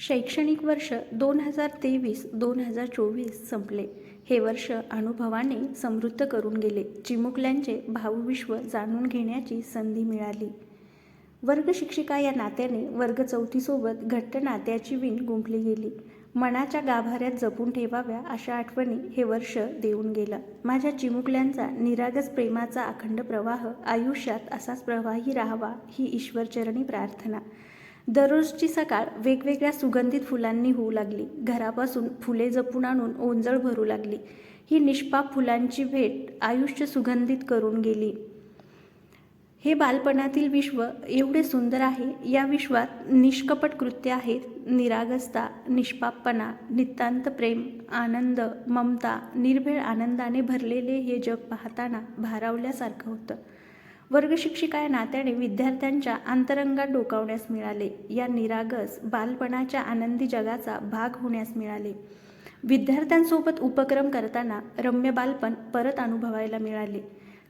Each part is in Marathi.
शैक्षणिक वर्ष दोन हजार तेवीस दोन हजार चोवीस संपले. हे वर्ष अनुभवाने समृद्ध करून गेले. चिमुकल्यांचे भावविश्व जाणून घेण्याची संधी मिळाली. वर्ग शिक्षिका या नात्याने वर्ग चौथीसोबत घट्ट नात्याची विण गुंफली गेली. मनाच्या गाभाऱ्यात जपून ठेवाव्या अशा आठवणी हे वर्ष देऊन गेलं. माझ्या चिमुकल्यांचा निरागस प्रेमाचा अखंड प्रवाह आयुष्यात असाच प्रवाही राहावा ही ईश्वरचरणी प्रार्थना. दररोजची सकाळ वेगवेगळ्या सुगंधित फुलांनी होऊ लागली. घरापासून फुले जपून आणून ओंजळ भरू लागली. ही निष्पाप फुलांची भेट आयुष्य सुगंधित करून गेली. हे बालपणातील विश्व एवढे सुंदर आहे या विश्वात निष्कपट कृत्य आहेत निरागसता निष्पापपणा नितांत प्रेम आनंद ममता निर्भेळ आनंदाने भरलेले हे जग पाहताना भारावल्यासारखं होतं. वर्गशिक्षिका या नात्याने विद्यार्थ्यांच्या अंतरंगात डोकावण्यास मिळाले. या निरागस बालपणाच्या आनंदी जगाचा भाग होण्यास मिळाले. विद्यार्थ्यांसोबत उपक्रम करताना रम्य बालपण परत अनुभवायला मिळाले.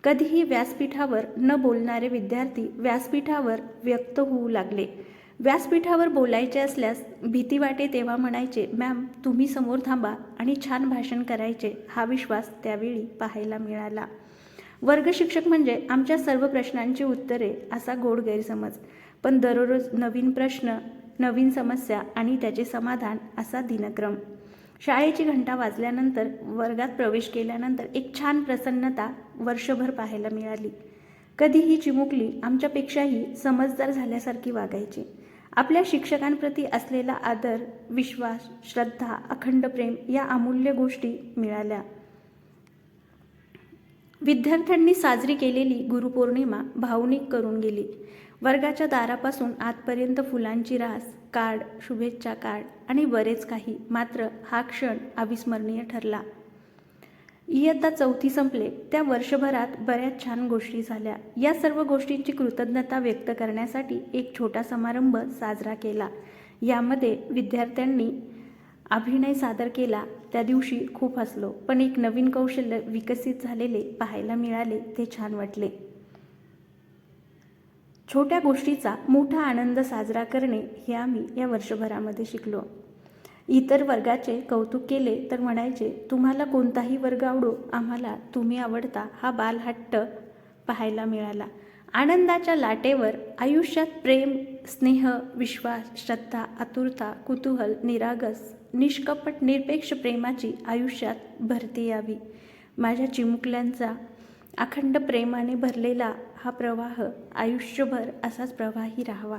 कधीही व्यासपीठावर न बोलणारे विद्यार्थी व्यासपीठावर व्यक्त होऊ लागले. व्यासपीठावर बोलायचे असल्यास भीती वाटे तेव्हा म्हणायचे मॅम तुम्ही समोर थांबा आणि छान भाषण करायचे. हा विश्वास त्यावेळी पाहायला मिळाला. वर्ग शिक्षक म्हणजे आमच्या सर्व प्रश्नांची उत्तरे असा गोड गैरसमज. पण दररोज नवीन प्रश्न नवीन समस्या आणि त्याचे समाधान असा दिनक्रम. शाळेची घंटा वाजल्यानंतर वर्गात प्रवेश केल्यानंतर एक छान प्रसन्नता वर्षभर पाहायला मिळाली. कधीही चिमुकली आमच्यापेक्षाही समजदार झाल्यासारखी वागायची. आपल्या शिक्षकांप्रती असलेला आदर विश्वास श्रद्धा अखंड प्रेम या अमूल्य गोष्टी मिळाल्या. विद्यार्थ्यांनी साजरी केलेली गुरुपौर्णिमा भावनिक करून गेली. वर्गाच्या दारापासून आतपर्यंत फुलांची रास कार्ड शुभेच्छा कार्ड आणि बरेच काही. मात्र हा क्षण अविस्मरणीय ठरला. इयत्ता चौथी संपले. त्या वर्षभरात बऱ्याच छान गोष्टी झाल्या. या सर्व गोष्टींची कृतज्ञता व्यक्त करण्यासाठी एक छोटा समारंभ साजरा केला. यामध्ये विद्यार्थ्यांनी अभिनय सादर केला. त्या दिवशी खूप हसलो. पण एक नवीन कौशल्य विकसित झालेले पाहायला मिळाले ते छान वाटले. छोट्या गोष्टीचा मोठा आनंद साजरा करणे हे आम्ही या वर्षभरामध्ये शिकलो. इतर वर्गाचे कौतुक केले तर म्हणायचे तुम्हाला कोणताही वर्ग आवडो आम्हाला तुम्ही आवडता हा बालहट्ट पाहायला मिळाला. आनंदाच्या लाटेवर आयुष्यात प्रेम स्नेह विश्वास श्रद्धा आतुरता कुतूहल निरागस निष्कपट निरपेक्ष प्रेमाची आयुष्यात भरती यावी. माझ्या चिमुकल्यांचा अखंड प्रेमाने भरलेला हा प्रवाह आयुष्यभर असाच प्रवाही राहावा.